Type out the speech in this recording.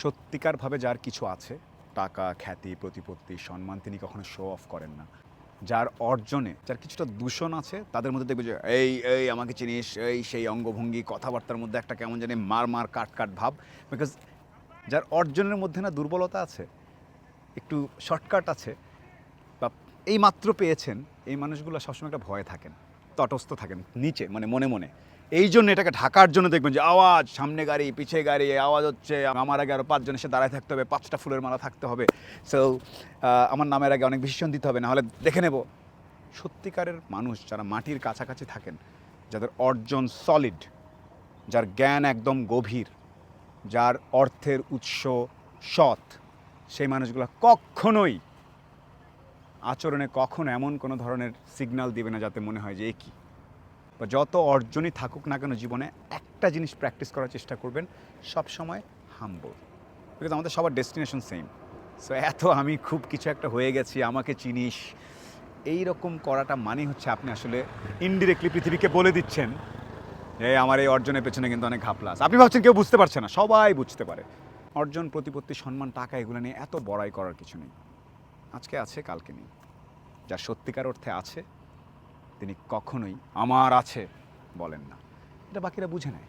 সত্যিকারভাবে যার কিছু আছে, টাকা, খ্যাতি, প্রতিপত্তি, সম্মান তিনি কখনো শো অফ করেন না। যার অর্জনে, যার কিছুটা দূষণ আছে, তাদের মধ্যে দেখবে যে, এই এই, আমাকে চিনিস, এই, সেই অঙ্গভঙ্গি, কথাবার্তার মধ্যে একটা কেমন জানি মার মার, কাট কাট ভাব। বিকজ যার অর্জনের মধ্যে না দুর্বলতা আছে, একটু শর্টকাট আছে, বা এই মাত্র পেয়েছেন, এই মানুষগুলো সবসময় একটা ভয়ে থাকেন, তটস্থ থাকেন, নিচে মানে মনে মনে। এই জন্য এটাকে ঢাকার জন্য দেখবেন যে আওয়াজ, সামনে গাড়ি, পিছে গাড়ি আওয়াজ হচ্ছে, আমার আগে আরও পাঁচজন এসে দাঁড়ায় থাকতে হবে, পাঁচটা ফুলের মালা থাকতে হবে। সো আমার নামের আগে অনেক ভীষণ দিতে হবে, নাহলে দেখে নেব। সত্যিকারের মানুষ যারা মাটির কাছাকাছি থাকেন, যাদের অর্জন সলিড যার জ্ঞান একদম গভীর, যার অর্থের উৎস সৎ, সেই মানুষগুলো কখনোই আচরণে কখনো এমন কোনো ধরনের সিগন্যাল দিবে না যাতে মনে হয় যে এ কী। বা যত অর্জনই থাকুক না কেন জীবনে একটা জিনিস প্র্যাকটিস করার চেষ্টা করবেন সব সময় হাম্বল বিকজ আমাদের সবার ডেস্টিনেশন সেম সো এত আমি খুব কিছু একটা হয়ে গেছি, আমাকে চিনিস। এই রকম করাটা মানে হচ্ছে আপনি আসলে ইনডিরেক্টলি পৃথিবীকে বলে দিচ্ছেন যে আমার এই অর্জনের পেছনে কিন্তু অনেক ঘাপলাস আপনি ভাবছেন কেউ বুঝতে পারছে না, সবাই বুঝতে পারে। অর্জন, প্রতিপত্তি, সম্মান, টাকা এগুলো নিয়ে এত বড়াই করার কিছু নেই। আজকে আছে, কালকে নেই। যা সত্যিকার অর্থে আছে তিনি কখনোই আমার আছে বলেন না। এটা বাকিরা বুঝে নেয়।